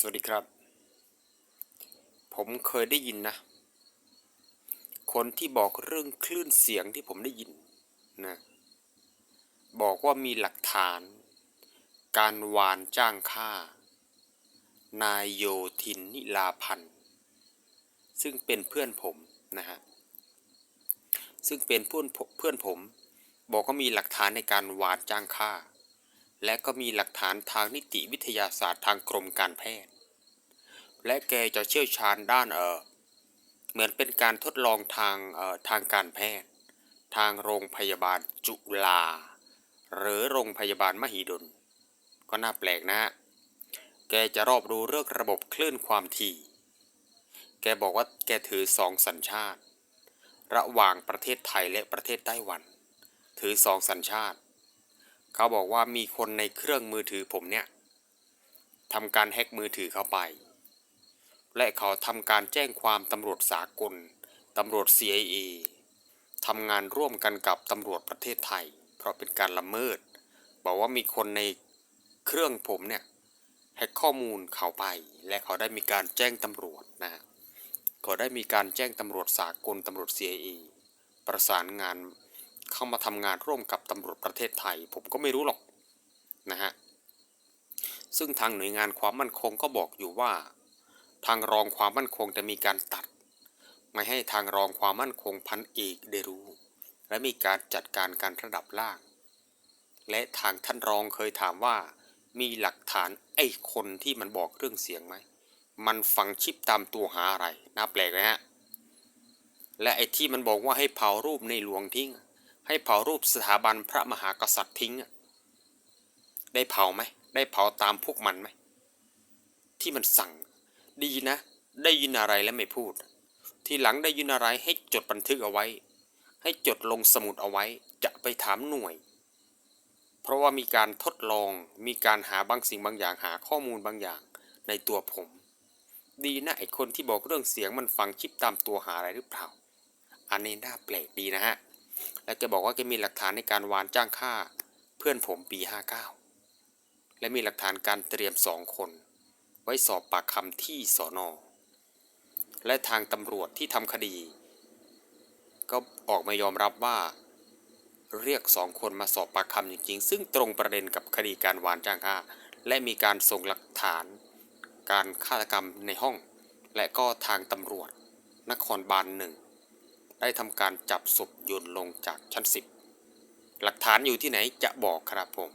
สวัสดีครับ ผมเคยได้ยินนะ คนที่บอกเรื่องคลื่นเสียงที่ผมได้ยินนะ บอกว่ามีหลักฐาน การวานจ้างฆ่า นายโยทินนิลาพันธ์ซึ่งเป็นเพื่อนผมนะฮะ ซึ่งเป็นเพื่อนเพื่อนผม บอกว่ามีหลักฐานในการวานจ้างฆ่า และก็มีหลักฐานทางนิติวิทยาศาสตร์ทางกรมการแพทย์ และแกจะเชี่ยวชาญด้านเออเหมือนเป็นการทดลองทางเอ่อทางการแพทย์ ทางโรงพยาบาลจุฬาหรือโรงพยาบาลมหิดล ก็น่าแปลกนะฮะแกจะรอบรู้เรื่องระบบคลื่นความถี่ แกบอกว่าแกถือสองสัญชาติ ระหว่างประเทศไทยและประเทศไต้หวัน ถือสองสัญชาติ เขาบอกว่ามีคนในเครื่องมือถือผมเนี่ยทำการแฮ็กมือถือเข้าไป และเขาทำการแจ้งความตำรวจสากลตำรวจ CIA ทำงานร่วมกันกับตำรวจประเทศไทย เพราะเป็นการละเมิด บอกว่ามีคนในเครื่องผมเนี่ยแฮ็กข้อมูลเขาไป และเขาได้มีการแจ้งตำรวจนะฮะเขาได้มีการแจ้งตำรวจสากลตำรวจ CIA ประสานงาน เข้ามาทำงานร่วมกับตำรวจประเทศไทย ผมก็ไม่รู้หรอกนะฮะซึ่งทางหน่วยงานความมั่นคงก็บอกอยู่ว่า ทางรองความมั่นคงจะมีการตัด ไม่ให้ทางรองความมั่นคงพันเอกได้รู้ และมีการจัดการการระดับล่าง และทางท่านรองเคยถามว่า มีหลักฐานไอ้คนที่มันบอกเรื่องเสียงไหมมันฝังชิปตามตัวหาอะไรน่าแปลกนะฮะและไอ้ที่มันบอกว่าให้เผารูปในหลวงทิ้ง ให้เผารูปสถาบันพระมหากษัตริย์ทิ้งได้เผาไหมได้เผาตามพวกมันไหมที่มันสั่งดีนะ ได้ยินอะไรแล้วไม่พูด ทีหลังได้ยินอะไรให้จดบันทึกเอาไว้ ให้จดลงสมุดเอาไว้จะไปถามหน่วย เพราะว่ามีการทดลองมีการหาบางสิ่งบางอย่างหาข้อมูลบางอย่างในตัวผม ดีนะไอคนที่บอกเรื่องเสียงมันฟังชิปตามตัวหาอะไรหรือเปล่า อันนี้น่าแปลกดีนะฮะ และแกบอกว่าแกมีหลักฐานในการวานจ้างฆ่าเพื่อนผมปี 59 และมีหลักฐานการเตรียมสองคน ไว้สอบปากคำที่สอนอและทางตำรวจที่ทำคดี ก็ออกมายอมรับว่า เรียกสองคนมาสอบปากคำจริง ๆ ซึ่งตรงประเด็นกับคดีการวานจ้างฆ่า และมีการส่งหลักฐาน การฆาตกรรมในห้อง และก็ทางตำรวจ นครบาลหนึ่ง ได้ทำการจับศพโยนลงจากชั้นสิบหลักฐานอยู่ที่ไหนจะบอกครับผม